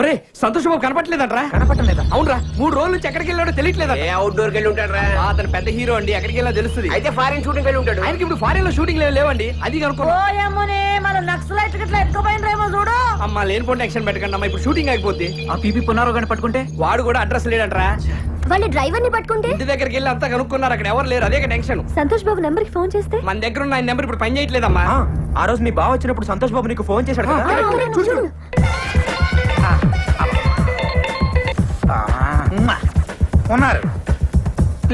ఒరే సంతోష్ బాబు కనపట్లేదంట్రా కనపట్టలేదా అవునరా మూడు రోజుల నుంచి ఎక్కడికి వెళ్ళాడో తెలియట్లేదా ఏ అవుట్డోర్ వెళ్ళి ఉంటాడు రా అతను పెద్ద హీరో అండి ఎక్కడికి వెళ్ళా తెలుస్తుంది. అయితే ఫారిన్ షూటింగ్ వెళ్ళి ఉంటాడు. ఆయనకి ఇప్పుడు ఫారెన్లో షూటింగ్ లేవండి అది ఓయమ్మనే మన నక్సలైట్ ఇట్లా ఎత్తుకుపోయినరేమో చూడు. అమ్మా లేనిపోండి యాక్షన్ పెట్టకండి అమ్మా ఇప్పుడు షూటింగ్ అయిపోద్ది. ఆ పీపీ పునారో గాని పట్టుకుంటే? వాడు కూడా అడ్రస్ లేడంట్రా. వాళ్ళ డ్రైవర్ని పట్టుకుంటే? ఇంటి దగ్గరికి వెళ్ళి అంతా కనుక్కున్నారు అక్కడ ఎవరు లేరు అదే టెన్షన్ సంతోష్ బాబు నంబర్కి ఫోన్ చేస్తే? మన దగ్గర ఉన్న ఆయన నెంబర్ ఇప్పుడు పని చేయట్లేదమ్మా. ఆ, ఆ రోజు మీ బావ వచ్చినప్పుడు సంతోష్ బాబు నీకు ఫోన్ చేశాడు కదా? ఉన్నారు.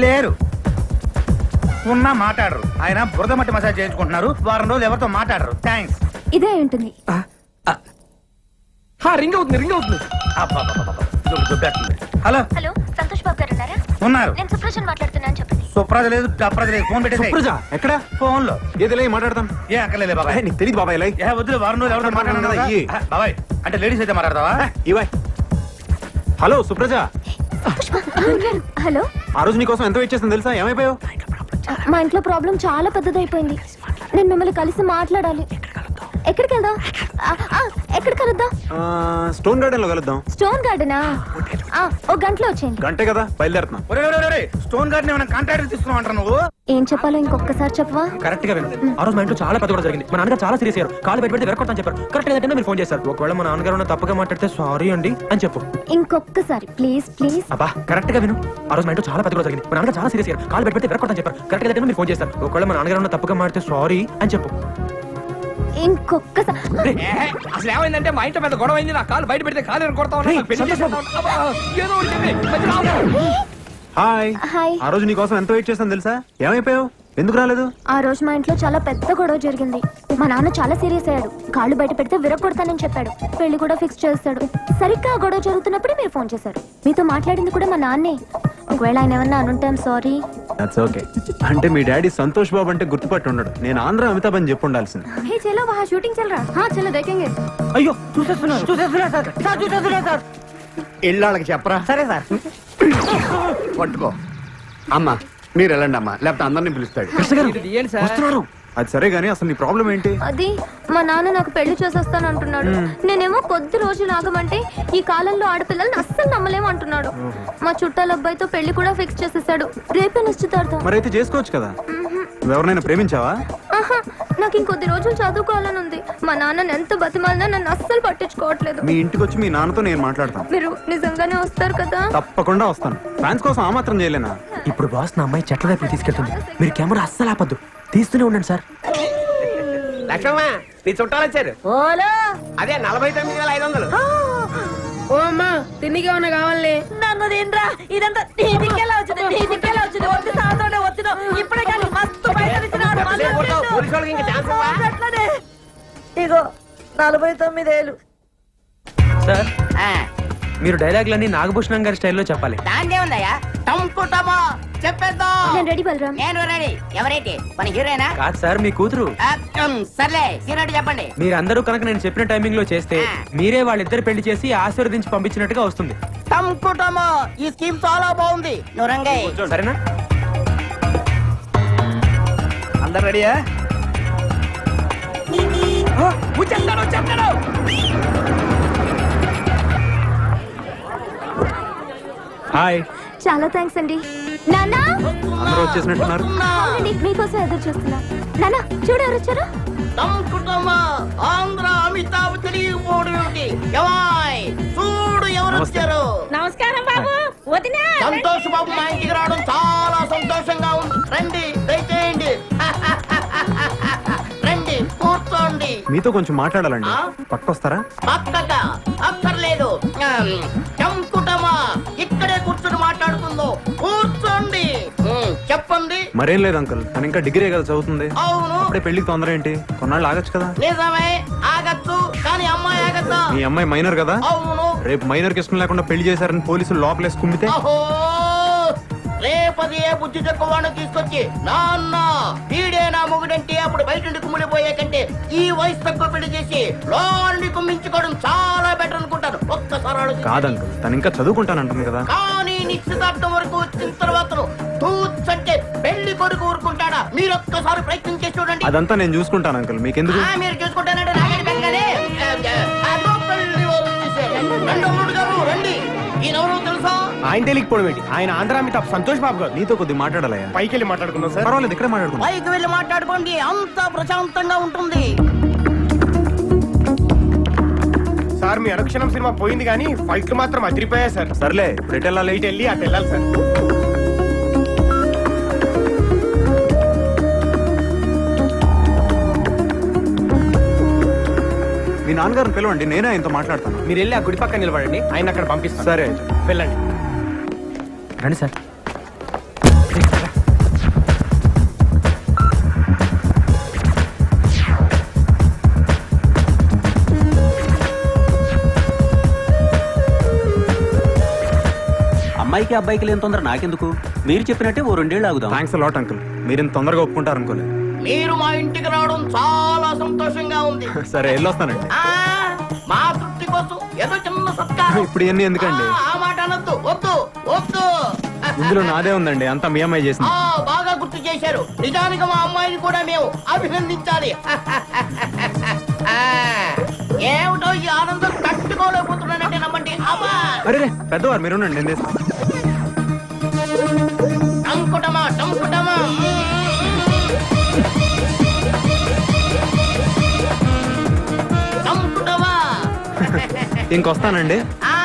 లేరు. ఉన్నా మాట్లాడరు. ఆయన బురద మట్టి మసాజ్ చేయించుకుంటున్నారు. వారం రోజులు ఎవరితో మాట్లాడరు. థ్యాంక్స్ ఇదే ఉంటుంది రింగ్ అవుతుంది రింగ్ అవుతుంది. హలో. హలో సంతోష్ బాబు గారు ఉన్నారా? ఉన్నారు. నేను సుప్రజన్ మాట్లాడుతున్నాను చెప్పండి. సుప్రజ లేదు డప్రజ లేదు. ఫోన్ పెట్టేసి సుప్రజ ఎక్కడ? ఫోన్లో ఏదిలే మాట్లాడదాం? ఏ అక్కర్లేదు బాబాయ్. నీకు తెలియదు బాబాయ్ ఇలా ఏ వద్దులే వారం రోజులు ఎవరితో మాట్లాడను బాబాయ్ అంటే లేడీస్ అయితే మాట్లాడతావా? ఇవాయ్. హలో సుప్రజ. హలో. ఆ రోజు నీకోసం ఎంత వెయిట్ చేస్తాను తెలుసా? ఏమైపోయావు? మా ఇంట్లో ప్రాబ్లం చాలా పెద్దదైపోయింది. నేను మిమ్మల్ని కలిసి మాట్లాడాలి. ఎక్కడికి వెళ్దాం? ఆ, ఆ, ఎక్కడ కలుద్దాం? ఆ, స్టోన్ గార్డెన్లో కలుద్దాం. స్టోన్ గార్డెనా ఆ, ఓ గంటలో వచ్చేయండి. గంటే కదా బయలుదేరుతున్నాం. స్టోన్ గార్డెన్ ఏమైనా కాంట్రాక్ట్ తీసుకున్నావు అంటారు నువ్వు? ఏం చెప్పాలో ఇంకొకసారి చెప్పవా? కరెక్ట్గా విను ఆ రోజు మా ఇంట్లో చాలా పెద్ద కూడా జరిగింది. మా నాన్నగారు చాలా సీరియస్ అయ్యారు. కాలు బయట పెడితే వెరకొడతాను చెప్పారు. కరెక్ట్ ఏంటంటే మీరు ఫోన్ చేశారు. ఒకవేళ మా నాన్నగారు ఏమైనా తప్పుగా మాట్లాడితే సారీ అండి అని చెప్పు. ఇంకొకసారి ప్లీజ్ ప్లీజ్. అబ్బా కరెక్ట్గా విను. ఆ రోజు మా ఇంట్లో చాలా పెద్ద కూడా జరిగింది. మా నాన్నగారు చాలా సీరియస్ అయ్యారు. కాలు బయట పెడితే వెరకొడతాను చెప్పారు. కరెక్ట్ ఏంటంటే మీరు ఫోన్ చేస్తారు ఒకవేళ మా నాన్నగారు ఏమైనా తప్పుగా మాట్లాడితే సారీ అని చెప్పు. ఇంకొకసారి అసలు ఏమైందంటే మా ఇంట్లో పెద్ద గొడవ అయింది. నా కాలు బయట పెడితే కాలు కొడతా ఉన్నా, హాయ్. హాయ్. ఆ రోజు నీకోసం ఎంత వెయిట్ చేస్తాను తెలుసా? ఏమైపోయావు? ఎందుకు రాలేదు? ఆ రోజు మా ఇంట్లో చాలా పెద్ద గొడవ జరిగింది. మా నాన్న చాలా సీరియస్ అయ్యాడు. కాళ్ళు బయట పెడితే విరగొడతానని చెప్పాడు. పెళ్ళి కూడా ఫిక్స్ చేస్తాడు. సరిగ్గా ఆ గొడవ జరుగుతున్నప్పుడే మీరు ఫోన్ చేశారు. మీతో మాట్లాడింది కూడా మా నాన్నే. ఒకవేళ ఆయన ఏమన్నా అనుంటాం సారీ. దట్స్ ఓకే అంటే మీ డాడీ సంతోష్ బాబు అంటే గుర్తుపట్టి ఉండడు. నేను ఆంధ్ర అమితాబ్ అని చెప్పు ఉండాల్సింది. హే చలో వహా షూటింగ్ చల్ హా చలో దేखेंगे అయ్యో చూసేస్తున్నారు చూసేస్తున్నా సార్. సార్ చూసేస్తున్నా సార్. ఇళ్ళకి చెప్పరా? సరే సార్. పట్టుకో. అమ్మా మీరు వెళ్ళండి అమ్మా. లేకపోతే అందరిని పిలుస్తాడు. వస్తున్నారు. అది సరే గానీ అసలు నీ ప్రాబ్లం ఏంటి? అది మా నాన్న నాకు పెళ్ళి చేసేస్తాను అంటున్నాడు. నేనేమో కొద్ది రోజులు ఆగమంటే ఈ కాలంలో ఆడపిల్లల్ని అస్సలు నమ్మలేము అంటున్నాడు. మా చుట్టాల అబ్బాయితో పెళ్ళి కూడా ఫిక్స్ చేసేసాడు. రేపే నిశ్చితార్థం. మరైతే చేసుకోవచ్చు కదా? ఎవరినైనా ప్రేమించావా? ఆహా, నాకు ఇంకొద్ది రోజులు చదువుకోవాలని ఉంది. మా నాన్న ఎంత బతిమాలినా నన్ను అస్సలు పట్టించుకోవట్లేదు. మీ ఇంటికి వచ్చి మీ నాన్నతో నేను మాట్లాడతాను. మీరు నిజంగానే వస్తారు కదా? తప్పకుండా వస్తాను. ఫ్యాన్స్ కోసం ఆ మాత్రం చేయలేనా? ఇప్పుడు బాస్ నా అమ్మాయి చెట్ల వైపు తీసుకెళ్తుంది. మీరు కెమెరా అస్సలు ఆపద్దు. తీస్తూనే ఉండండి సార్. లక్ష్మమ్మ నీ చుట్టాలు వచ్చారు. అదే నలభై తొమ్మిది వేల ఐదు వందలు. ఓ అమ్మా తిండికి ఏమన్నా కావాలి నన్ను తినరా. ఇదంతా నీ దిక్కేలా వచ్చింది? నీ దిక్కేలా వచ్చింది? వచ్చి సాగుతోనే వచ్చిన. ఇప్పుడే కానీ మస్తు? అట్లనే. ఇగో నలభై తొమ్మిదేళ్ళు. సార్ మీరు డైలాగులన్నీ నాగభూషణం గారి స్టైల్లో చెప్పాలి. ఉందయ్యా టంపుటమో చెప్పేద్దాం. నేను రెడీ బలరాం. నేను రెడీ. ఎవరైతే మన హీరోయినా? కాదు సార్ మీ కూతురు. సర్లే చెప్పండి. మీరందరూ కనుక నేను చెప్పిన టైమింగ్లో చేస్తే. మీరే వాళ్ళిద్దరు పెళ్ళి చేసి ఆశీర్వదించి పంపించినట్టుగా వస్తుంది. ఈ స్కీమ్ చాలా బాగుంది. నువ్వు రంగయ్య. సరేనా? అందరు రెడీయా? హాయ్. చాలా థ్యాంక్స్ అండి. నానా? అందరూ వచ్చేసినట్టున్నారు. అవునండి మీకోసం ఎదురు చూస్తున్నా. నానా చూడు ఎవరు వచ్చారు? టంపుటమో ఆంధ్ర అమితాబ్ తెలియపోవడం ఏమిటి? ఎవాయ్ చూడు ఎవరు నమస్తే. వచ్చారు. నమస్కారం బాబు వదినా సంతోష్ బాబు మా ఇంటికి రావడం చాలా సంతోషంగా ఉంది. రండి దయచేయండి. రండి కూర్చోండి. మీతో కొంచెం మాట్లాడాలండి? పక్కొస్తారా? పక్కగా అక్కర్లేదు కూర్చోండి. ఉమ్, చెప్పండి. మరేం లేదు అంకుల్ తను ఇంకా డిగ్రీ కదా చదువుతుంది. అవును. అప్పుడే పెళ్ళికి తొందర ఏంటి? కొన్నాళ్ళు ఆగచ్చు కదా? నిజమే ఆగచ్చు కానీ అమ్మాయి ఆగద్దా? మీ అమ్మాయి మైనర్ కదా? అవును. రేపు మైనర్కి ఇష్టం లేకుండా పెళ్ళి చేశారని పోలీసులు లోపలేసి కుమ్మితే? అహో! రేపది ఏ బుద్ధి తక్కువను తీసుకొచ్చి నాన్న వీడే నా మొగుడంటే అప్పుడు బయట నుండి కుమ్మిడిపోయే కంటే ఈ వయసు తక్కువ పెళ్ళి చేసి లోని కుమ్మించుకోవడం చాలా బెటర్ అనుకుంటాను. ఒక్కసారి. కాదంకుల్ తను ఇంకా చదువుకుంటానంటుంది కదా. కానీ నిశ్చితార్థం వరకు వచ్చిన తర్వాత తూచంటే పెళ్ళి కొడుకు ఊరుకుంటాడా? మీరు ఒక్కసారి ప్రయత్నం చేసి చూడండి. అదంతా నేను చూసుకుంటాను అంకుల్. మీకెందుకు? మీరు చూసుకుంటానంటే ఆయన తెలియకపోవడం ఏంటి? ఆయన ఆంధ్ర అమితాబ్ సంతోష్ బాబు గారు. నీతో కొద్దిగా మాట్లాడాలయ్యా. పైకి వెళ్ళి మాట్లాడుకుందాం సార్. పర్వాలేదు ఇక్కడే మాట్లాడుకుందాం. పైకి వెళ్ళి మాట్లాడుకోండి. అంతా ప్రశాంతంగా ఉంటుంది. సార్ మీ అనుక్షణం సినిమా పోయింది కానీ ఫైట్లు మాత్రం అదిరిపోయాయి సార్. సర్లే ఇప్పుడు ఎటు వెళ్ళాలి. ఇటు వెళ్ళి అటు వెళ్ళాలి సార్. మీ నాన్నగారిని పిలవండి నేనే ఆయనతో మాట్లాడతాను. మీరు వెళ్ళి ఆ గుడి పక్కన నిలబడండి. ఆయన అక్కడ పంపిస్తాను. సరే వెళ్ళండి. రండి సార్. అమ్మాయికి అబ్బాయికి లేని తొందర నాకెందుకు? మీరు చెప్పినట్టే ఓ రెండేళ్ళు ఆగుదాం. థ్యాంక్స్ లాట్ అంకుల్ మీరు ఇంత తొందరగా ఒప్పుకుంటారు అనుకోలేదు. మీరు మా ఇంటికి రావడం చాలా సంతోషంగా ఉంది. సరే వెళ్ళొస్తానండి. ఆ మా తృప్తి కోసం ఏదో చిన్న సత్కారం. ఇప్పుడు ఇవన్నీ ఎందుకండి? ఆ, ఆ మాట అనొద్దు వద్దు. ఇందులో నాదే ఉందండి అంతా మీ అమ్మాయి చేసింది. ఆ బాగా గుర్తు చేశారు. నిజానికి మా అమ్మాయిని కూడా మేము అభినందించాలి. ఆ, ఏమిటో ఈ ఆనందం తట్టుకోలేకపోతున్నానంటే నమ్మండి. అమ్మా! అరే రే, పెద్దవారు మీరు ఉండండి నేను చేస్తాను. ఇంకొస్తానండి. ఆ,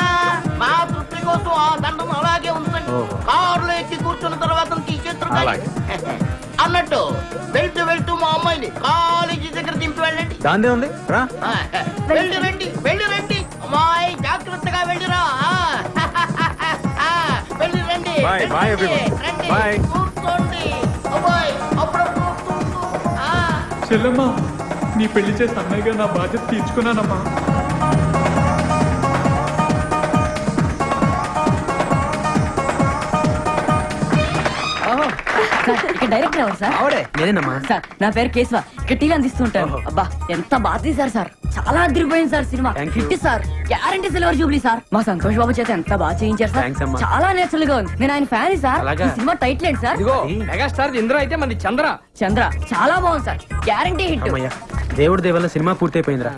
మా తృప్తి కోసం ఆ దండం అలాగే ఉంచండి. ఓహో. కారులో అలాగే. అన్నట్టు వెళ్తూ వెళ్తూ మా అమ్మాయిని కాలేజీ దగ్గర దింపి వెళ్ళండి దాందే ఉంది రా వెళ్ళి రండి వెళ్ళి రండి అమ్మాయి జాగ్రత్తగా వెళ్ళిరా వెళ్ళి రండి Bye, వెళ్ళి bye రండి, everyone. రండి. Bye. కూర్చోండి అబ్బాయి అప్పుడప్పుడు. ఆ. చెల్లమ్మా నీ పెళ్ళి చేసి అన్నయ్యగా నా బాధ్యత తీర్చుకున్నానమ్మా సార్ ఇక్కడ డైరెక్టర్ ఎవరు సార్? ఆవిడే నేనేనమ్మా. సార్ నా పేరు కేశవ. ఇక్కడ టీవీ అందిస్తుంటాను అబ్బా ఎంత బాగా తీశారు సార్. చాలా అదిరిపోయింది సార్ సినిమా. Thank you. Hit sir. Guarantee silver jubilee sir. మా సంతోష్ బాబు చేత ఎంత బాగా చేయించారు Thanks సార్ అమ్మా. చాలా నేచురల్గా ఉంది. నేను ఆయన ఫ్యాన్ సార్. అలాగా? ఈ సినిమా టైటిల్ ఏంటి సార్? ఇదిగో మెగాస్టార్ ఇంద్ర అయితే మన చంద్ర. చంద్ర. చాలా బాగుంది సార్. గ్యారంటీ హిట్ అమ్మయ్య దేవుడి దేవల్ల సినిమా పూర్తయిపోయిందిరా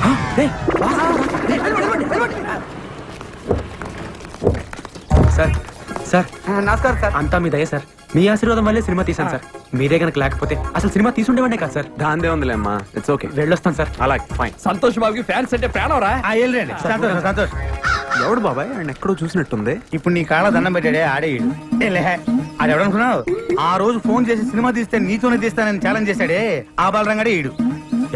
ఆ, రేయ్, వా, వా, వా. రేయ్, వెళ్ళిపోండి, వెళ్ళిపోండి, వెళ్ళిపోండి. సార్. సార్ నమస్కారం సార్. అంతా మీ దయ సార్. మీ ఆశీర్వాదం వల్లే సినిమా తీశాను సార్. మీరే గనక లేకపోతే అసలు సినిమా తీసుండేవాడే కాదు సార్. దాందే ఉందిలే అమ్మా ఇట్స్ ఓకే వెళ్ళొస్తాను సార్. అలాగే ఫైన్ సంతోష్ బాబుకి ఫ్యాన్స్ అంటే ప్రాణం రా. వెళ్ళండి సంతోష్ సంతోష్. ఎవడు బాబాయ్? ఆయన ఎక్కడో చూసినట్టుంది. ఇప్పుడు నీ కాళ్ళ దండం పెట్టాడే ఆడే ఈడు. ఏ లే అది ఎవడనుకున్నావు ఆ రోజు ఫోన్ చేసి సినిమా తీస్తే నీతోనే తీస్తానని ఛాలెంజ్ చేశాడే ఆ బాలరంగాడే ఈడు.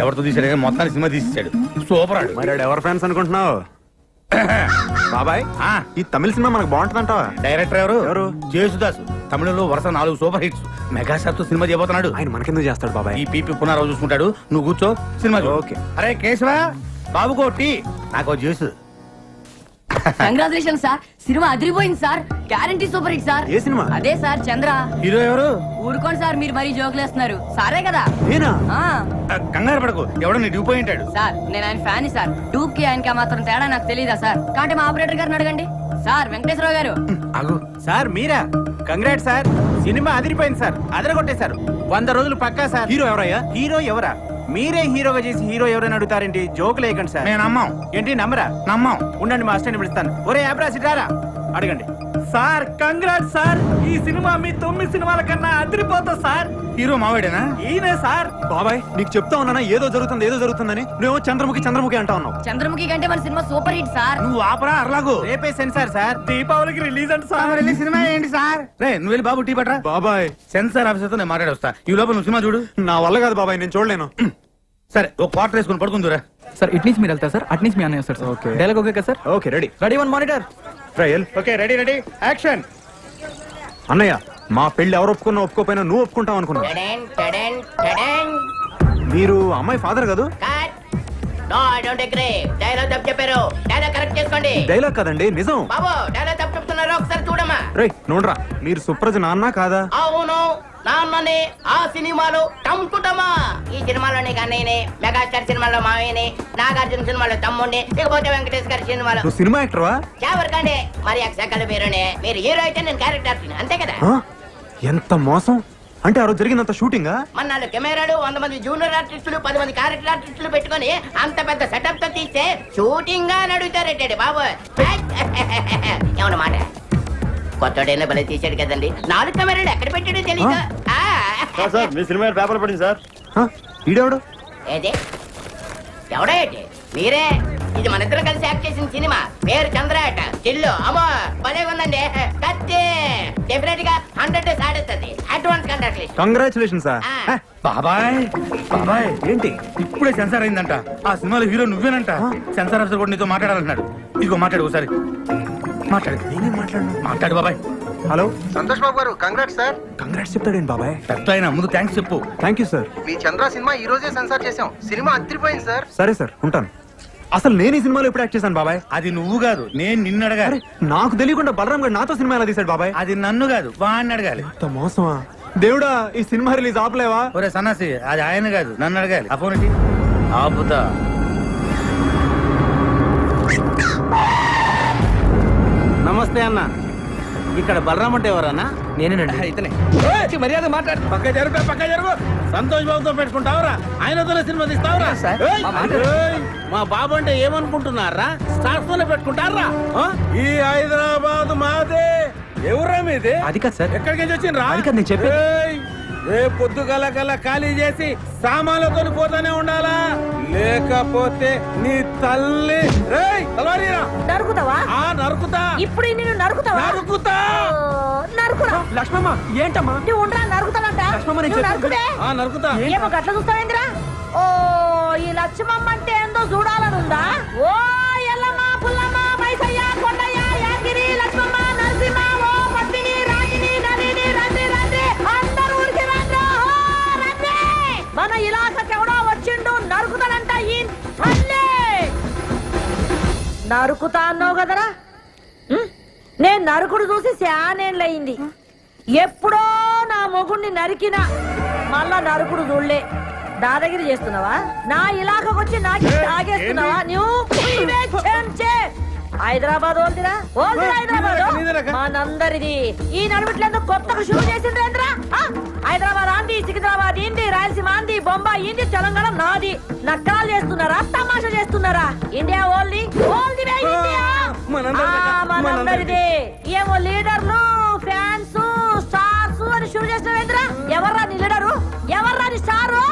ఎవరితో తీసాడు మొత్తాన్ని సినిమా తీసేశాడు. సూపర్ ఆడు. మరి ఎవరు ఫ్యాన్స్ అనుకుంటున్నావు? బాబాయ్ ఆ, ఈ తమిళ సినిమా మనకు బాగుంటుందంటావా? డైరెక్టర్ ఎవరు? ఎవరు? జేసుదాస్. తమిళంలో వరుస నాలుగు సూపర్ హిట్స్. మెగాస్టార్తో సినిమా చేయబోతున్నాడు. ఆయన మనకెందుకు చేస్తాడు బాబాయ్? ఈ పీపీ పునరావు చూసుకుంటాడు. నువ్వు కూర్చో సినిమా చూడు. ఓకే. అరే కేశవ బాబుకో టీ. నాకు జ్యూస్. కంగ్రాచులేషన్ సార్ సినిమా అదిరిపోయింది sir. Guarantee super hit sir. ఏ సినిమా? అదే సార్ చంద్ర. హీరో ఎవరు? ఊరుకోండి సార్ మీరు మరీ జోకులు వేస్తున్నారు సారే కదా. నేనా? కంగారు పడకు. ఎవడో నీ డ్యూ పోయి ఉంటాడు. సార్ నేను ఆయన ఫ్యాన్ సార్. టూక్కి ఆయనకి ఆ మాత్రం తేడా నాకు తెలియదా సార్? కాబట్టి మా ఆపరేటర్ గారిని అడగండి. సార్ వెంకటేశ్వరరావు గారు. ఆగు సార్ మీరా? Congrat sir. సినిమా అదిరిపోయింది సార్. అదరగొట్టేశారు. వంద రోజులు పక్కా సార్. హీరో ఎవరయ్యా? హీరో ఎవరా? మీరే హీరోగా చేసి హీరో ఎవరైనా అడుగుతారేంటి? జోకులు వేయకండి సార్. నేను నమ్మం. ఏంటి నమ్మరా? నమ్మం. ఉండండి మా అస్టెంట్ పిలుస్తాను. ఒరే యాబ్రా సిటారా అడగండి. Sir congrat sir. ఈ సినిమా మీ తొమ్మిది సినిమాల కన్నా అదిరిపోతా సార్. హీరో మావాడేనా? ఈయనే సార్. బాబాయ్ నీకు చెప్తా ఉన్నానా? ఏదో జరుగుతుంది ఏదో జరుగుతుందని. నువ్వు చంద్రముఖి చంద్రముఖి అంటా ఉన్నావు. చంద్రముఖి కంటే మన సినిమా సూపర్ హిట్ సార్. నువ్వు ఆపరా అర్లాగు. రేపే సెన్సార్ సార్. దీపావళికి రిలీజ్ అంట సార్. వెళ్ళి సినిమా ఏంటి సార్? రే నువ్వు వెళ్ళి బాబు టీ పట్రా బాబాయ్. సెన్సార్ ఆఫీసర్తో నేను మాట్లాడి వస్తా ఈ లోపల నువ్వు సినిమా చూడు. నా వల్ల కాదు బాబాయ్ నేను చూడలేను. సరే ఒక క్వార్టర్ వేసుకుని పడుకుందురా. సార్ ఇటు నుంచి మీరు వెళ్తారు సార్? అటు నుంచి మీ అన్నయ్య వస్తారు సార్. Okay. డైలాగ్ ఓకే కదా sir? Okay ready. Ready one monitor. Trial. Okay ready ready. Action. అన్నయ్య మా పెళ్ళి ఎవరు ఒప్పుకున్నా ఒప్పుకోపోయినా నువ్వు ఒప్పుకుంటావు అనుకున్నా టడెన్, టడెన్, టడెన్. మీరు అమ్మాయి ఫాదర్ కాదు? Don't agree. డైలాగ్ తప్పు చెప్పారు. డైలాగ్ కరెక్ట్ చేసుకోండి. డైలాగ్ కదండి నిజం. బాబు డైలాగ్ తప్పు చెప్తున్నారు? ఒకసారి చూడమ్మా. రే నోడ్రా. మీరు సుప్రజ నాన్న కాదా? అవును నాన్ననే ఆ సినిమాలో టంకుటమా ఈ సినిమాలోనే కన్నయ్యనే మెగాస్టార్ సినిమాలో మావయ్యని నాగార్జున సినిమాలో తమ్ముడిని ఇకపోతే వెంకటేష్ గారి సినిమాలో. నువ్వు సినిమా యాక్టర్వా? ఎవరికంటే మరి అక్షకల పేరునే మీరు హీరో అయితే నేను క్యారెక్టర్ అంతే కదా? ఎంత మోసం? అంటే ఆ రోజు జరిగినంత షూటింగా మన నాలుగు కెమెరాలు వంద మంది జూనియర్ ఆర్టిస్టులు పది మంది క్యారెక్టర్ ఆర్టిస్టులు పెట్టుకొని అంత పెద్ద సెటప్తో తీస్తే షూటింగ్గా నడుగుతారేటండి బాబు. ఏమన్న మాట? కొత్తడైనా భలే తీశాడు కదండి. నాలుగు కెమెరాలు ఎక్కడ పెట్టాడో తెలీదు. ఆ. మీ సినిమా పేపర్ పడింది సార్? ఈడెవడు? ఏది? ఎవడో మీరే? ఇది మన ఇద్దరం కలిసి యాక్ట్ చేసిన సినిమా. పేరు చంద్రాట. చిల్లు అమ్మో భలే ఉందండి. కత్తి. డెఫినెట్గా hundred సాడేస్తుంది. Advance contract list congratulation sir ఆ. బాబాయ్ బాబాయ్. ఏంటి? ఇప్పుడే సెన్సార్ అయిందంట. ఆ సినిమాలో హీరో నువ్వేనంట. సెన్సార్ ఆఫీసర్ కూడా నీతో మాట్లాడాలన్నాడు ఇదిగో మాట్లాడు ఒకసారి. మాట్లాడు. నేనేం మాట్లాడను? మాట్లాడు బాబాయ్. హలో? సంతోష్ బాబు గారు కంగ్రాట్స్ సార్ కంగ్రాట్స్ చెప్తాడేంటి బాబాయ్? పెద్ద ఆయన ముందు థ్యాంక్స్ చెప్పు. థ్యాంక్ యూ సార్ మీ చంద్ర సినిమా ఈ రోజే సెన్సార్ చేసాం సినిమా అదిరిపోయింది సార్ సరే సార్ ఉంటాను. అసలు నేను ఈ సినిమాలో ఎప్పుడు యాక్ట్ చేశాను బాబాయ్? అది నువ్వు కాదు నేను నిన్ను అడగాలి. నాకు తెలియకుండా బలరాం గారు నాతో సినిమా ఎలా తీశాడు బాబాయ్? అది నన్ను కాదు వాడిని అడగాలి. మోసమా? దేవుడా ఈ సినిమా రిలీజ్ ఆపలేవా? ఒరే సన్నాసి అది ఆయన కాదు నన్ను అడగాలి. ఆ ఫోన్? ఆపుతా. నమస్తే అన్న. ఇక్కడ బలరాం అంటే ఎవరన్నా? నేనేనండి. ఇతనే. ఏయ్, మర్యాద మాట్లాడు. పక్క జరుగు పక్క జరుగు. సంతోష్ బాబుతో పెట్టుకుంటావురా. ఆయనతోనే సినిమా తీస్తావురా. ఏయ్, ఏయ్, మా బాబు అంటే ఏమనుకుంటున్నారా? స్టార్స్ తోనే పెట్టుకుంటారా? ఆ? ఈ హైదరాబాద్ మాదే. ఎవరా మీది? అది కాదు సార్. ఎక్కడికి నుంచి వచ్చిండ్రా? అది కాదు నేను చెప్పేది. ఏయ్, రేపు పొద్దుగల గల ఖాళీ చేసి సామాన్లతో పోతానే ఉండాలా? లేకపోతే నీ తల్లి. నరుకుతావా? ఆ నరుకుతా. ఇప్పుడు నిన్ను నరుకుతావా? నరుకుతా. నరుకురా. లక్ష్మమ్మ ఏంటమ్మా? నువ్వు ఉండరా నరుకుతానంట. లక్ష్మమ్మ, నేను నరుకుతా. ఏమో గట్ల చూస్తావేంద్రా? ఓ ఈ లక్ష్మమ్మ అంటే ఏందో చూడాలనుందా? ఓ నరుకుతా అన్నావు కదరా? నేను నరుకుడు చూసి శానేళ్ళయింది. ఎప్పుడో నా మొగుణ్ణి నరికినా మళ్ళా నరుకుడు చూడలే. దాదాగిరి చేస్తున్నావా? నా ఇలాకకు వచ్చి నాకు తాగేస్తున్నావా నువ్వు. హైదరాబాద్ ఓల్దిరా? ఓల్దిరా హైదరాబాద్? మనందరిది ఈ నడుమిట్లేదు కొత్తగా షూ చేసిండ్రేంద్రా ఆ? హైదరాబాద్ ఆంది సికింద్రాబాద్ ఇంది రాయలసీమ ఆంది బొంబాయి ఇంది తెలంగాణ నాది. నక్కలు చేస్తున్నారా? తమాషా చేస్తున్నారా? ఇండియా ఓల్ది? ఆ, మనందరిది ఏమో లీడర్లు ఫ్యాన్స్ స్టార్స్ అని షురు చేసినవేంద్రా ఎవర్రా నీ లీడరు? ఎవర్రా నీ స్టారు?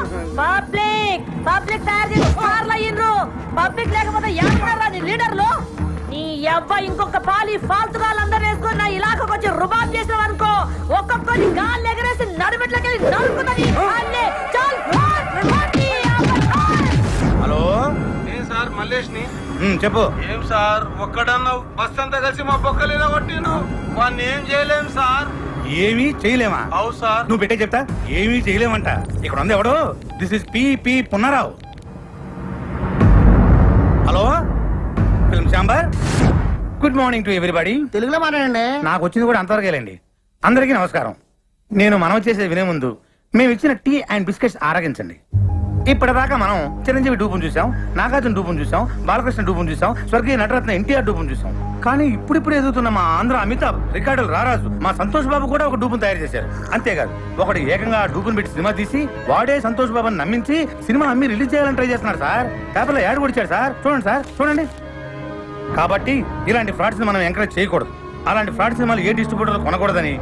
పబ్లిక్. పబ్లిక్ తయారు చేసి స్టార్లు అయ్యిండ్రు. పబ్లిక్ లేకపోతే ఎవరా నీ లీడర్లు? నీ అవ్వ ఇంకొక పాలి ఫాల్తు గాళ్ళందరూ వేసుకొని నా ఇలాకకు వచ్చి రుబాబ్ చేసినావు అనుకో ఒక్కొక్కరి గాలి ఎగరేసి నడుమెట్లకి నరుకుతుంది. హలో? ఏం సార్ మల్లేష్ని ఉమ్, చెప్పు. ఏం సార్ ఒక్కడన్నా బస్ అంతా కలిసి మా బొక్కలేదా కొట్టిను వాడిని ఏం చేయలేం సార్? ఏమీ చేయలేమా? అవు సార్. నువ్వు పెట్టే చెప్తా? ఏమీ చేయలేమంట. ఇక్కడ ఉంది ఎవడు? This is P P Punnarao chamber good morning to everybody తెలుగులో మాట్లాడండి. నాకు వచ్చింది కూడా అంతవరకేలేండి అందరికీ నమస్కారం. నేను మనవి చేసేది వినే ముందు మేము ఇచ్చిన టీ అండ్ బిస్కెట్స్ ఆరగించండి. ఇప్పటిదాకా మనం చిరంజీవి డూపును చూసాం నాగార్జున డూపును చూసాం బాలకృష్ణ డూపును చూసాం స్వర్గీయ నటరత్న ఎన్టీఆర్ డూపును చూసాం కానీ ఇప్పుడిప్పుడు ఎదుగుతున్న మా ఆంధ్ర అమితాబ్ రికార్డులు రారాజు మా సంతోష్ బాబు కూడా ఒక డూపును తయారు చేశారు. అంతేకాదు ఒకడు ఏకంగా ఆ డూపును పెట్టి సినిమా తీసి వాడే సంతోష్ బాబుని నమ్మించి సినిమా అమ్మి రిలీజ్ చేయాలని ట్రై చేస్తున్నాడు సార్. పేపర్లో యాడ్ కొడిచాడు సార్. చూడండి సార్ చూడండి. కాబట్టి ఇలాంటి ఫ్రాడ్స్ మనం ఎంకరేజ్ చేయకూడదు. అలాంటి ఫ్రాడ్ సినిమాలు ఏ డిస్ట్రిబ్యూటర్లు కొనకూడదని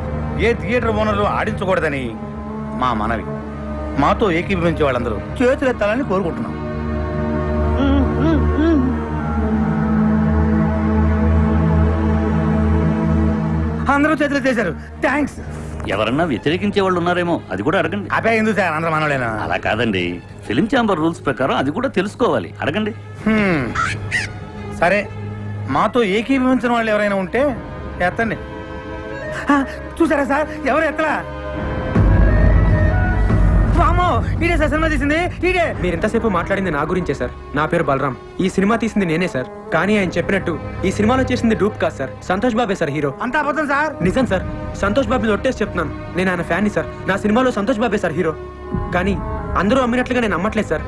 ఏ థియేటర్ ఓనర్లు ఆడించకూడదని మా మనవి. మాతో ఏకీభవించే వాళ్ళందరూ చేతులెత్తాలని కోరుకుంటున్నాం. అందరూ చేతులు చేశారు థ్యాంక్స్ ఎవరన్నా వ్యతిరేకించే వాళ్ళు ఉన్నారేమో అది కూడా అడగండి. అబ్బాయి ఎందుకు సార్? అందరూ మనలేనా అలా కాదండి. ఫిలిం ఛాంబర్ రూల్స్ ప్రకారం అది కూడా తెలుసుకోవాలి. అడగండి. సరే. మాతో ఏకీభవించిన వాళ్ళు ఎవరైనా ఉంటే ఎత్తండి. చూసారా సార్? ఎవరు ఎత్తలా? ఈడే సార్ సినిమా తీసింది. ఈడే. మీరు ఇంతసేపు మాట్లాడింది నా గురించే సార్. నా పేరు బలరాం. ఈ సినిమా తీసింది నేనే సార్. కానీ ఆయన చెప్పినట్టు ఈ సినిమాలో చేసింది డూప్ కాదు సార్. సంతోష్ బాబే సార్ హీరో. అంతా అబద్ధం సార్? నిజం సార్. సంతోష్ బాబుని ఒట్టేసి చెప్తున్నాను. నేను ఆయన ఫ్యాన్ని సార్. నా సినిమాలో సంతోష్ బాబే సార్ హీరో. కానీ అందరూ అమ్మినట్లుగా నేను అమ్మట్లేదు సార్.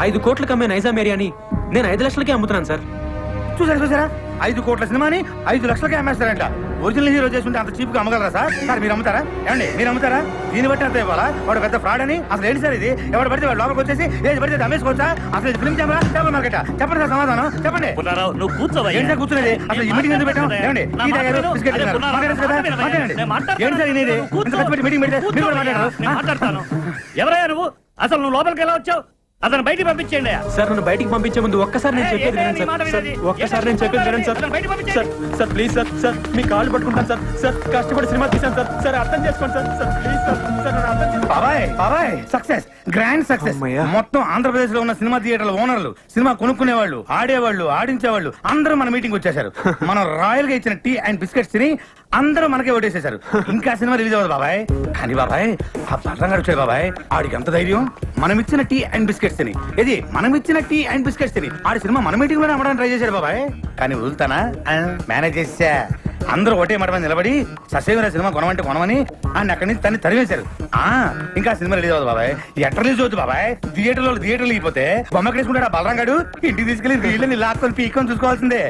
ఐదు కోట్లకు అమ్మే నైజాం ఏరియాని నేను ఐదు లక్షలకే అమ్ముతున్నాను సార్. చూసారా చూసారా? ఐదు కోట్ల సినిమాని ఐదు లక్షలకి అమ్మేస్తారంట. ఒరిజినల్ హీరో చేస్తుంటే అంత చీప్గా అమ్మగలరా సార్? సార్ మీరు అమ్ముతారా? ఏమండి మీరు అమ్ముతారా? దీన్ని బట్టి అంత ఇవ్వాలా? వాడు పెద్ద ఫ్రాడ్ అని? అసలు ఏంటి సార్ ఇది? ఎవడు పడితే వాడు లోపలికి వచ్చేసి ఏది పడితే అమ్మేసుకోవచ్చా? అసలు ఇది ఫిల్మ్ కెమెరా చేపల మార్కెట్ చెప్పండి సార్ సమాధానం. చెప్పండి. నువ్వు కూర్చోవయ్యా. ఏంటి సార్ కూర్చునేది? అసలు ఈ మీటింగ్ ఎందుకు పెట్టాం? ఏమండి టీ తాగారు. బిస్కెట్ తిన్నారు. మాట్లాడండి. ఏంటి సార్ ఇది? మీటింగ్ పెడితే మీరు కూడా. మాట్లాడారు ఎవరయ్యా నువ్వు? అసలు నువ్వు లోపలికి ఎలా వచ్చావు? అతను బయటికి పంపించేయండి. సార్ నన్ను బయటికి పంపించే ముందు ఒక్కసారి నేను చెప్పేది వినండి సార్. సార్? ఒక్కసారి నేను చెప్పేది వినండి sir. Sir sir please sir sir మీ కాళ్ళు పట్టుకుంటాను సార్. సార్ కష్టపడి సినిమా తీశాను సార్. సార్ అర్థం చేసుకోండి sir. Sir please sir sir అర్థం చేసుకోండి. బాబాయ్ బాబాయ్ సక్సెస్ గ్రాండ్ సక్సెస్. మొత్తం ఆంధ్రప్రదేశ్లో ఉన్న సినిమా థియేటర్ల ఓనర్లు సినిమా కొనుక్కునేవాళ్ళు ఆడేవాళ్ళు ఆడించేవాళ్ళు అందరూ మన మీటింగ్ వచ్చేసారు మనం రాయల్గా ఇచ్చిన టీ అండ్ బిస్కెట్స్ తిని అందరూ మనకే ఓటేసేశారు. ఇంకా సినిమా రిలీజ్ అవ్వదు బాబాయ్. కానీ బాబాయ్ ఆ పట్నం వచ్చాడు బాబాయ్. ఆడికి ఎంత ధైర్యం? మనం ఇచ్చిన టీ అండ్ బిస్కెట్స్ తిని. ఇది మనం ఇచ్చిన టీ అండ్ బిస్కెట్స్ తిని. ఆడి సినిమా మన మీటింగ్లోనే అమ్మడానికి ట్రై చేశాడు బాబాయ్. కానీ వదులుతానా? మేనేజ్ చేసా. అందరూ ఒకటే మాట మీద నిలబడి ససేమిరా సినిమా కొనమంటే కొనమని ఆయన అక్కడి నుంచి తన్ని తరివేశారు ఆ ఇంకా సినిమా రిలీజ్ అవ్వదు బాబాయ్. ఎట్లా రిలీజ్ అవుతుంది బాబాయ్. థియేటర్లో థియేటర్లు అయిపోతే బొమ్మ వేసుకుంటాడు ఆ బలరాం గాడు. ఇంటికి తీసుకెళ్ళి వీళ్ళని లాక్కొని పీక్కొని చూసుకోవాల్సిందే.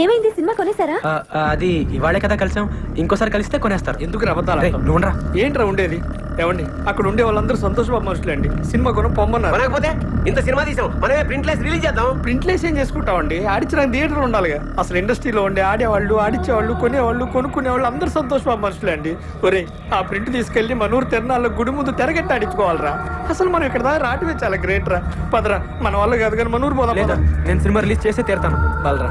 ఏమైంది? సినిమా కొనేసారా ఆ, ఆ, అది ఇవాళే కదా కలిసాం. ఇంకోసారి కలిస్తే కొనేస్తారు. ఎందుకు రేయ్, ఉండరా. ఏంట్రా ఉండేది? ఏమండి అక్కడ ఉండే వాళ్ళందరూ సంతోష బాబు మనుషులండి. సినిమా కొనం పొమ్మన్నారు. మనకపోతే ఇంత సినిమా తీసాం. మనమే ప్రింట్లెస్ రిలీజ్ చేద్దాం. ప్రింట్లేసి ఏం చేసుకుంటామండి? ఆడించడానికి థియేటర్ ఉండాలిగా. అసలు ఇండస్ట్రీలో ఉండే ఆడేవాళ్ళు ఆడించేవాళ్ళు కొనేవాళ్ళు కొనుక్కునేవాళ్ళు అందరూ సంతోష బాబు మనుషులే అండి ఒరే ఆ ప్రింట్ తీసుకెళ్ళి మన ఊరు తిరణాల్లో గుడి ముందు తెరగట్టి ఆడించుకోవాలరా. అసలు మనం ఇక్కడ దాకా రావటమే చాలా గ్రేట్ రా పదరా మన వల్ల కాదు కానీ మన ఊరు పోదాం లేదా పద. నేను సినిమా రిలీజ్ చేస్తే తీరుతాను. బలరా.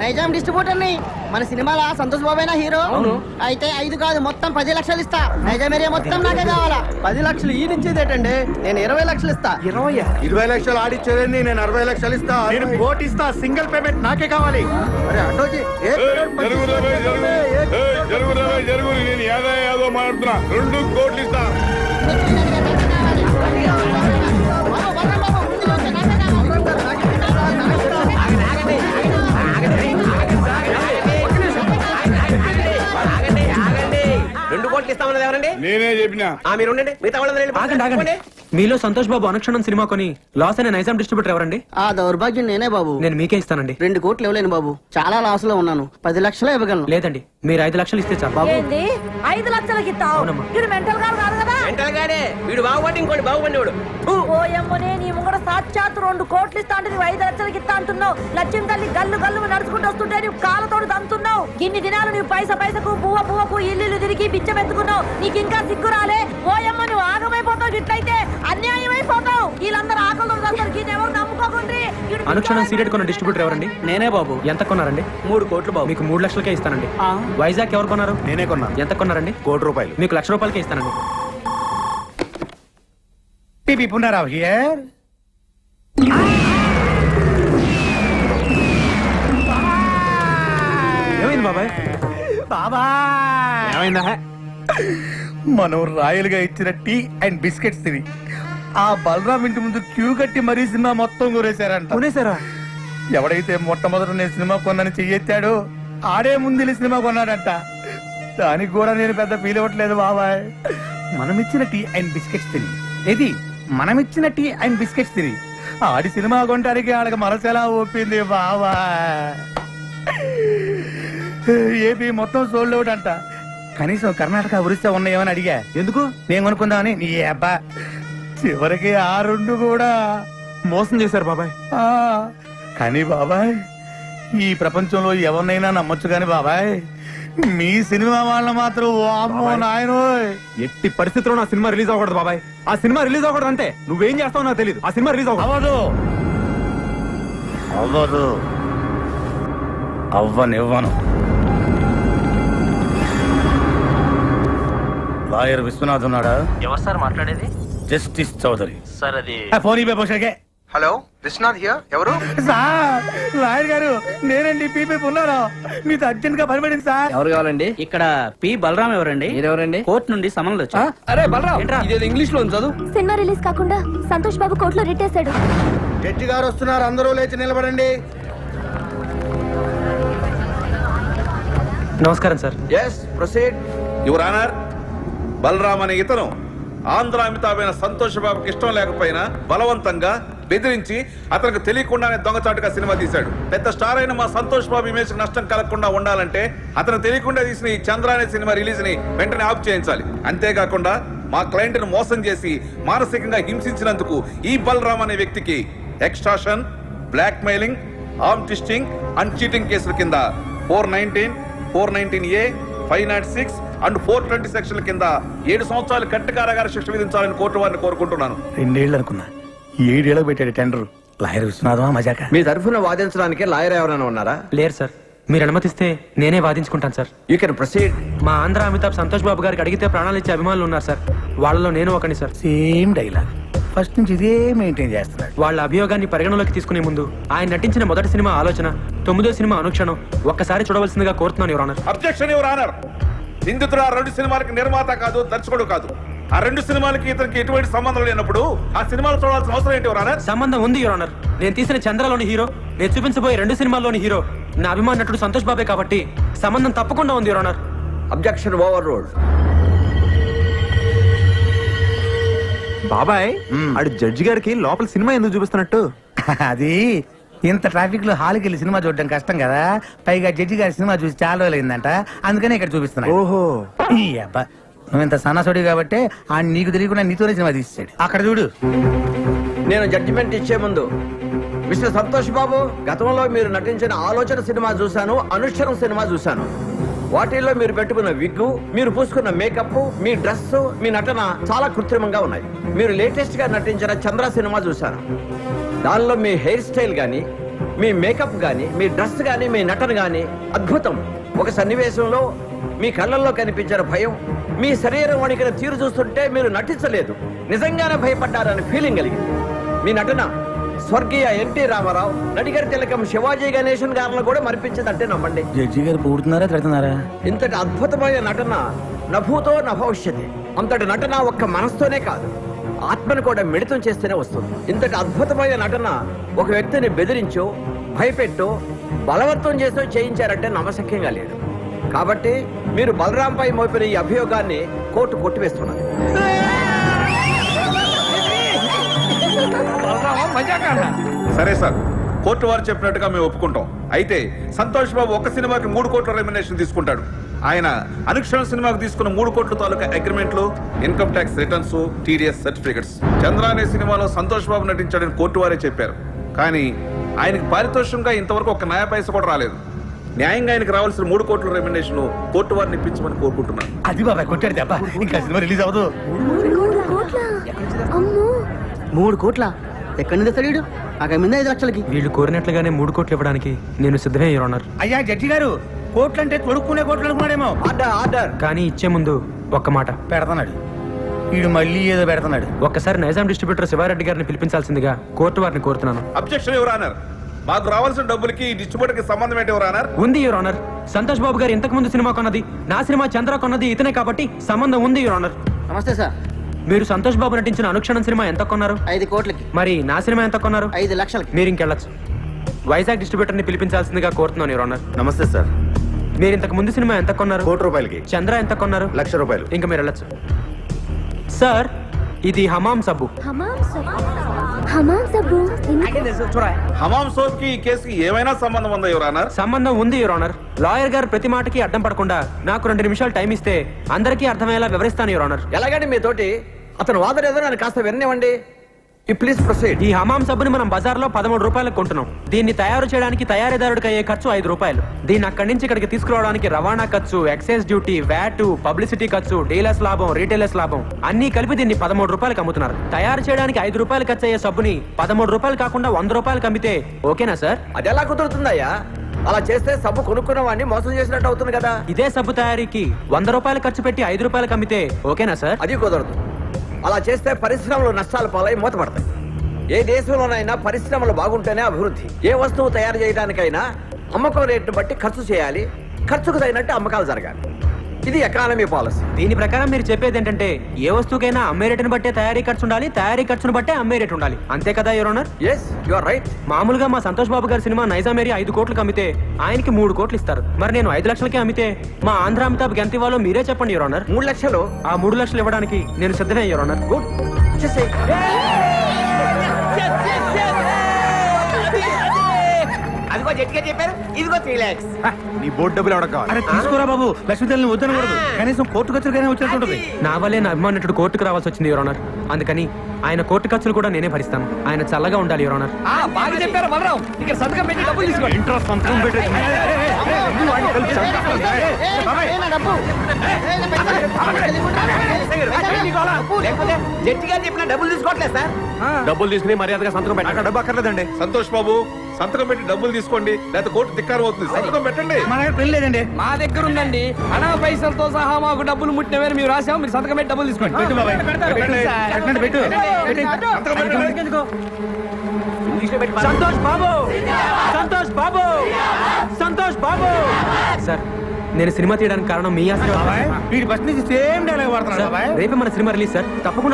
నైజాం డిస్ట్రిబ్యూటర్ని. మన సినిమాలో సంతోష్ బాబేనా హీరో? అవును. అయితే ఐదు కాదు మొత్తం పది లక్షలు ఇస్తా. నైజాం ఏరియా మొత్తం నాకే కావాలా? పది లక్షలు ఈ నుంచి ఏంటండి? నేను ఇరవై లక్షలు ఇస్తా. ఇరవై ఇరవై లక్షలు ఆడిచ్చేదండి నేను అరవై లక్షలు ఇస్తా. నేను కోటి ఇస్తా. సింగిల్ పేమెంట్ నాకే కావాలి. అరే అటోజీ ఏ నేను ఏదో మాట్లాడుతున్నా. రెండు కోట్లు ఇస్తా. ఇస్తామన్నది ఎవరండి? నేనే చెప్పిన. ఆ మీరు ఉండండి మిగతా వాళ్ళందరూ వెళ్ళి ఆగండి ఆగండి. మీలో సంతోష్ బాబు అనుక్షణం సినిమా కొని లాస్ అయిన నైజాం డిస్ట్రిబ్యూటర్ ఎవరండి? ఆ దౌర్భాగ్యం నేనే బాబు. నేను మీకే ఇస్తానండి. రెండు కోట్లు ఇవ్వలేను బాబు. చాలా లాస్లో ఉన్నాను. పది లక్షలే ఇవ్వగలను. లేదండి. మీరు ఐదు లక్షలు ఇస్తే చాలు. బాబు. ఏంది? ఐదు లక్షలకి ఇస్తావు? అవునమ్మా. మెంటల్ గారు కాదు కదా? వెంటనే గాడే వీడు బాగుపడి ఇంకోటి బాగుపడినోడు ఓయమ్మనే నీ ముంగడ సాక్షాత్ రెండు కోట్లు ఇస్తా అంటే నువ్వు ఐదు లక్షలకి ఇస్తా అంటున్నావు. లక్ష్యం తల్లి గల్లు గల్లు నడుచుకుంటూ వస్తుంటే నువ్వు కాళ్ళతోడు దంతున్నావు ఇన్ని దినాలు నువ్వు పైస పైసకు పువ్వ పువ్వకు ఇల్లు తిరిగి బిచ్చం ఎత్తుకున్నావు నీకు ఇంకా సిగ్గు రాలే. ఓయమ్మ నువ్వు ఆగమైపోతావు ఇట్లయితే. అన్యాయం అయిపోతావు వీళ్ళందరూ ఆకలి అందరికి ఎవరు నమ్ముకోకుండా. అనుక్షణం సీరియట్ కొన్న డిస్ట్రిబ్యూటర్ ఎవరండి? నేనే బాబు. ఎంత కొన్నారండి? మూడు కోట్లు బాబు. మీకు మూడు లక్షలకే ఇస్తానండి. వైజాగ్ ఎవరు కొన్నారు? నేనే కొన్నా. ఎంత కొన్నారండి? కోటి రూపాయలు. మీకు లక్ష రూపాయలకే ఇస్తానండి. టీపీ పునరావ్ హియర్ ఏమైంది బాబాయ్? బాబా ఏమైందా? మనం రాయలుగా ఇచ్చిన టీ అండ్ బిస్కెట్స్ తిని ఆ బలరాం ఇంటి ముందు క్యూ కట్టి మరీ సినిమా మొత్తం కూరేశారంట కొనేసారా ఎవడైతే మొట్టమొదట నేను సినిమా కొన్నాను చెయ్యెత్తాడో ఆడే ముందు సినిమా కొన్నాడంట. దానికి కూడా నేను పెద్ద ఫీల్ అవ్వట్లేదు బాబాయ్. మనం ఇచ్చిన టీ అండ్ బిస్కెట్స్ తిని. ఇది మనం ఇచ్చిన టీ అండ్ బిస్కెట్స్ తిని. ఆడి సినిమా కొనడానికి ఆడకి మనసెలా ఒప్పింది బాబా ఏపీ మొత్తం సోల్డ్ అవుట్ అంట. కనీసం కర్ణాటక ఒరిస్సా ఉన్నాయేమని అడిగా? ఎందుకు? నేను కొనుక్కుందామని. నీ అబ్బా. చివరికి ఆ రెండు కూడా. మోసం చేశారు బాబాయ్. ఆ కానీ బాబాయ్ ఈ ప్రపంచంలో ఎవరినైనా నమ్మొచ్చు కానీ బాబాయ్ మీ సినిమా వాళ్ళ మాత్రం వామ్మో నాయనోయ్. ఎట్టి పరిస్థితుల్లో నా సినిమా రిలీజ్ అవ్వకూడదు బాబాయ్. ఆ సినిమా రిలీజ్ అవ్వకూడదు అంతే. నువ్వేం చేస్తావు నాకు తెలియదు ఆ సినిమా రిలీజ్ అవ్వకూడదు. అవ్వదు. అవ్వదు. అవ్వనివ్వను. లాయర్ విశ్వనాథ్ ఉన్నాడా? ఎవరు సార్ మాట్లాడేది? జస్టిస్ చౌదరి. సార్ అది ఫోన్ ఇవ్వ పోషకే హలో విశ్వనాథ్ హియర్ ఎవరు? సార్ లాయర్ గారు నేనండి పీపీ ఉన్నారా మీతో అర్జెంట్గా పనిపడింది సార్. ఎవరు కావాలండి? ఇక్కడ పి బలరాం ఎవరండి? ఎవరండి కోర్టు నుండి సమన్లు వచ్చా అరే బలరాం ఇదేదో ఇంగ్లీష్లో ఉంది చదువు. సినిమా రిలీజ్ కాకుండా సంతోష్ బాబు కోర్టులో రిట్టేశాడు జడ్జి గారు వస్తున్నారు అందరూ లేచి నిలబడండి. నమస్కారం sir. Yes proceed your honour Balaram అనే ఇతను. ఆంధ్ర అమితాబైన సంతోష్ బాబుకి ఇష్టం లేకపోయినా బలవంతంగా బెదిరించి అతనికి తెలియకుండానే దొంగచాటుగా సినిమా తీశాడు. పెద్ద స్టార్ అయిన మా సంతోష్ బాబు ఇమేజ్ నష్టం కలగకుండా ఉండాలంటే అతను తెలియకుండా తీసిన ఈ చంద్ర అనే సినిమా రిలీజ్ని వెంటనే ఆఫ్ చేయించాలి. అంతేకాకుండా మా క్లయింట్ను మోసం చేసి మానసికంగా హింసించినందుకు ఈ బలరామ్ అనే వ్యక్తికి extortion blackmailing arm twisting and cheating కేసుల కింద four nineteen four nineteen A five naught six and four twenty సెక్షన్ల కింద ఏడు సంవత్సరాలు కట్టి కారాగార శిక్ష విధించాలని కోర్టు వారిని కోరుకుంటున్నాను. రెండేళ్ళు అనుకున్నా ఏడేళ్ళకి పెట్టాడు టెండర్. లాయర్. విశ్వనాథమా మజాక? మీ తరఫున వాదించడానికి లాయర్ ఎవరైనా ఉన్నారా? లేరు సార్. మీరు అనుమతిస్తే నేనే వాదించుకుంటాను సార్. యూ కెన్ ప్రొసీడ్ మా ఆంధ్ర అమితాబ్ సంతోష్ బాబు గారికి అడిగితే ప్రాణాలు ఇచ్చే అభిమానులు ఉన్నారు సార్. వాళ్ళలో నేను ఒకని సార్. సేమ్ డైలాగ్ ఫస్ట్ నుంచి ఇదే మెయింటైన్ చేస్తున్నాడు వాళ్ళ అభియోగాన్ని పరిగణలోకి తీసుకునే ముందు ఆయన నటించిన మొదటి సినిమా ఆలోచన తొమ్మిదో సినిమా అనుక్షణం ఒక్కసారి చూడవలసిందిగా కోరుతున్నాను your honour objection your honour నిందితుడు ఆ రెండు సినిమాలకి నిర్మాత కాదు దర్శకుడు కాదు. ఆ రెండు సినిమాలకి ఇతనికి ఎటువంటి సంబంధం లేనప్పుడు ఆ సినిమాలు చూడాల్సిన అవసరం ఏంటి యువర్ ఆనర్ సంబంధం ఉంది యువర్ ఆనర్ నేను తీసిన చంద్రలోని హీరో నేను చూపించబోయే రెండు సినిమాల్లోని హీరో. నా అభిమాన నటుడు సంతోష్ బాబే కాబట్టి సంబంధం తప్పకుండా ఉంది your honour objection overruled బాబాయ్ ఆడు జడ్జి గారికి లోపల సినిమా ఎందుకు చూపిస్తున్నట్టు? అది ఇంత ట్రాఫిక్లో హాల్కి వెళ్ళి సినిమా చూడడం కష్టం కదా. పైగా జడ్జి గారి సినిమా చూసి చాలా రోజులైందంట. అందుకనే ఇక్కడ చూపిస్తున్నా ఓహో. ఈ అబ్బా నువ్వు ఇంత సన్నసోడి కాబట్టి ఆ నీకు తెలియకుండా నీతోనే సినిమా తీసాడు. అక్కడ చూడు. నేను జడ్జిమెంట్ ఇచ్చే ముందు మిస్టర్ సంతోష్ బాబు గతంలో మీరు నటించిన ఆలోచన సినిమా చూశాను అనుష్ఠరం సినిమా చూశాను. వాటిల్లో మీరు పెట్టుకున్న విగ్గు మీరు పూసుకున్న మేకప్ మీ డ్రెస్ మీ నటన చాలా కృత్రిమంగా ఉన్నాయి. మీరు లేటెస్ట్గా నటించిన చంద్ర సినిమా చూశాను దానిలో మీ హెయిర్ స్టైల్ కానీ మీ మేకప్ కానీ మీ డ్రెస్ కానీ మీ నటన కానీ అద్భుతం. ఒక సన్నివేశంలో మీ కళ్ళల్లో కనిపించిన భయం మీ శరీరం వణికిన తీరు చూస్తుంటే మీరు నటించలేదు. నిజంగానే భయపడ్డారని ఫీలింగ్ కలిగింది. మీ నటన స్వర్గీయ ఎన్టీ రామారావు నడిగర్ తిలకం శివాజీ గణేశన్ గారిని కూడా మరిపించిందంటే నమ్మండి. జడ్జి గారు పూడుతున్నారా తిడుతున్నారా? ఇంతటి అద్భుతమైన నటన నభూతో నభవిష్యతి. అంతటి నటన ఒక్క మనసుతోనే కాదు ఆత్మను కూడా మిళితం చేస్తేనే వస్తుంది. ఇంతటి అద్భుతమైన నటన ఒక వ్యక్తిని బెదిరించో భయపెట్టో బలవంతం చేసో చేయించారంటే నమ్మశక్యంగా లేదు. కాబట్టి మీరు బలరాంపై మోపిన ఈ అభియోగాన్ని కోర్టు కొట్టివేస్తున్నది. సరే సార్. కోర్టు వారు చెప్పినట్టుగా మేము ఒప్పుకుంటాం. అయితే సంతోష్ బాబు ఒక సినిమాకి మూడు కోట్ల రెమ్యునేషన్ తీసుకుంటాడు. ఆయన అనుక్షణ సినిమాకు తీసుకున్న మూడు కోట్ల తాలూకా అగ్రిమెంట్లు income tax returns TDS certificates Chandra అనే సినిమాలో సంతోష్ బాబు నటించాడని కోర్టు వారే చెప్పారు. కానీ ఆయనకి పారితోషికంగా ఇంతవరకు ఒక న్యాయ పైస కూడా రాలేదు. న్యాయంగా ఆయనకు రావాల్సిన మూడు కోట్ల రెమ్యునేషన్ కోర్టు వారిని ఇప్పించమని కోరుకుంటున్నాను. అది బాబాయ్ కొట్టాడు దెబ్బ. ఇంకా సినిమా రిలీజ్ అవ్వదు. మూడు కోట్ల? అమ్మో. మూడు కోట్ల? ఎక్కడి నుంచి తెస్తాడు మీద ఐదు లక్షలకి? వీళ్ళు కోరినట్లుగానే మూడు కోట్లు ఇవ్వడానికి నేను సిద్ధమే ఆనర్ అయ్యా జడ్జి గారు కోట్లు అంటే తొడుక్కునే కోట్లు అనుకున్నాడేమో. ఆర్డర్ ఆర్డర్ కానీ ఇచ్చే ముందు ఒక్క మాట. పెడతాడు వీడు మళ్ళీ ఏదో పెడతాడు ఒక్కసారి నైజాం డిస్ట్రిబ్యూటర్ శివారెడ్డి గారిని పిలిపించాల్సిందిగా కోర్టు వారిని కోరుతున్నాను. అబ్జెక్షన్ ఎవరు ఆనర్ మాకు రావాల్సిన డబ్బులకి ఈ డిస్ట్రిబ్యూటర్కి సంబంధం ఏంటి ఎవరు ఆనర్ ఉంది యువర్ ఆనర్ సంతోష్ బాబు గారు ఇంతకు ముందు సినిమా కొన్నది నా సినిమా చంద్ర కొన్నది ఇతనే కాబట్టి సంబంధం ఉంది యువర్ ఆనర్ నమస్తే సార్ మీరు సంతోష్ బాబు నటించిన అనుక్షణం సినిమా ఎంత కొన్నారు? ఐదు కోట్లకి. మరి నా సినిమా ఎంత కొన్నారు? ఐదు లక్షలకి. మీరు ఇంకెళ్ళచ్చు. వైజాగ్ డిస్ట్రిబ్యూటర్ని పిలిపించాల్సిందిగా కోరుతున్నాను యువర్ ఆనర్ నమస్తే సార్. మీరు ఇంతకు ముందు సినిమా ఎంత కొన్నారు? కోటి రూపాయలకి. చంద్ర ఎంత కొన్నారు? లక్ష రూపాయలు. ఇంకా మీరు వెళ్ళచ్చు. సార్ ఇది హమాం సబ్బు. హమాం సబ్బు? హమాం సబ్బు? హమాం సోప్కి ఈ కేసుకి ఏమైనా సంబంధం ఉందా ఎవరు ఆనర్ సంబంధం ఉంది యువర్ ఆనర్ లాయర్ గారు ప్రతి మాటకి అడ్డం పడకుండా నాకు రెండు నిమిషాలు టైం ఇస్తే అందరికీ అర్థమయ్యేలా వివరిస్తాను యువర్ ఆనర్ ఎలాగండి మీతోటి అతను వాదన ఏదో నన్ను కాస్త విననివ్వండి. ప్లీజ్ ప్రొసీడ్ ఈ హమాం సబ్బుని మనం బజార్లో పదమూడు రూపాయలకు కొంటున్నాం. దీన్ని తయారు చేయడానికి తయారీదారుడికి అయ్యే ఖర్చు ఐదు రూపాయలు. దీన్ని అక్కడి నుంచి ఇక్కడికి తీసుకురావడానికి రవాణా ఖర్చు ఎక్సైజ్ డ్యూటీ వ్యాట్ పబ్లిసిటీ ఖర్చు డీలర్స్ లాభం రీటైలర్స్ లాభం. అన్ని కలిపి దీన్ని పదమూడు రూపాయలకు అమ్ముతున్నారు. తయారు చేయడానికి ఐదు రూపాయలు ఖర్చు అయ్యే సబ్బుని పదమూడు రూపాయలు కాకుండా వంద రూపాయలకు అమ్మితే ఓకేనా సార్? అది ఎలా కుదురుతుందయ్యా? అలా చేస్తే సబ్బు కొనుక్కున్న వాడిని మోసం చేసినట్టు అవుతుంది కదా. ఇదే సబ్బు తయారీకి వంద రూపాయలు ఖర్చు పెట్టి ఐదు రూపాయలకు అమ్మితే ఓకేనా సార్? అది కుదరదు. అలా చేస్తే పరిశ్రమలు నష్టాలు పాలై మూతపడతాయి. ఏ దేశంలోనైనా పరిశ్రమలు బాగుంటేనే అభివృద్ధి. ఏ వస్తువు తయారు చేయడానికైనా అమ్మకం రేటును బట్టి ఖర్చు చేయాలి. ఖర్చుకు తగినట్టు అమ్మకాలు జరగాలి. ఇది ఎకానమీ పాలసీ దీని ప్రకారం మీరు చెప్పేది ఏంటంటే ఏ వస్తువుకైనా అమ్మే రేటును బట్టే తయారీ ఖర్చు ఉండాలి తయారీ ఖర్చును బట్టే అమ్మే రేటు ఉండాలి. అంతే కదా your honour yes you are right మామూలుగా మా సంతోష్ బాబు గారి సినిమా నైజాం ఏరియా ఐదు కోట్లకు అమ్మితే ఆయనకి మూడు కోట్లు ఇస్తారు. మరి నేను ఐదు లక్షలకే అమ్మితే మా ఆంధ్ర అమితాబ్ ఎంత ఇవ్వాలో మీరే చెప్పండి యువర్ ఆనర్ మూడు లక్షలు. ఆ మూడు లక్షలు ఇవ్వడానికి నేను సిద్ధమే యువర్ ఆనర్ గుడ్ అదిగో జట్గా చెప్పారు ఇదిగో త్రీ లాక్స్ నీ బోర్డు డబ్బులు కావాలి అరే తీసుకోరా బాబు లక్ష్మీదేవిని వద్దనకూడదు కనీసం కోర్టు ఖర్చులకైనా వచ్చేస్తుంటది నా వల్లే నా అభిమానుడు కోర్టుకు రావాల్సి వచ్చింది యువర్ ఆనర్ అందుకని ఆయన కోర్టు ఖర్చులు కూడా నేనే భరిస్తాను ఆయన చల్లగా ఉండాలి యువర్ ఆనర్ ఆ, బాగా చెప్పారు బలరాం ఇక్కడ సంతకం పెట్టి డబ్బులు తీసుకోండి ఇంట్రెస్ట్ సంతకం చెప్పిన డబ్బులు తీసుకోవట్లేదు సార్ డబ్బులు తీసుకుని మర్యాదగా సంతకం పెట్టాక డబ్బు అక్కర్లేదండి సంతోష్ బాబు సంతకం పెట్టి డబ్బులు తీసుకోండి లేకపోతే కోర్టు ధిక్కారం అవుతుంది. సంతకం పెట్టండి. మా దగ్గర పెళ్ళి లేదండి. మా దగ్గర ఉందండి. అనా పైసలతో సహా మాకు డబ్బులు ముట్టినవేరు మీరు రాసాము మీరు సంతకం పెట్టి డబ్బులు తీసుకోండి. పెట్టు బాబాయ్. పెట్టండి, పెట్టండి, పెట్టు. పెట్టు. సంతకం పెట్టండి. సంతోష్ బాబు. సంతోష్ బాబు. సంతోష్ బాబు. సార్ నేను సినిమా తీయడానికి కారణం మీ ఆశీర్వాదం బాబాయ్ వీడి ఫస్ట్ నుంచి సేమ్ డైలాగ్ వాడుతున్నాడు బాబాయ్. రేపే మన సినిమా రిలీజ్ సార్. తప్పకుండా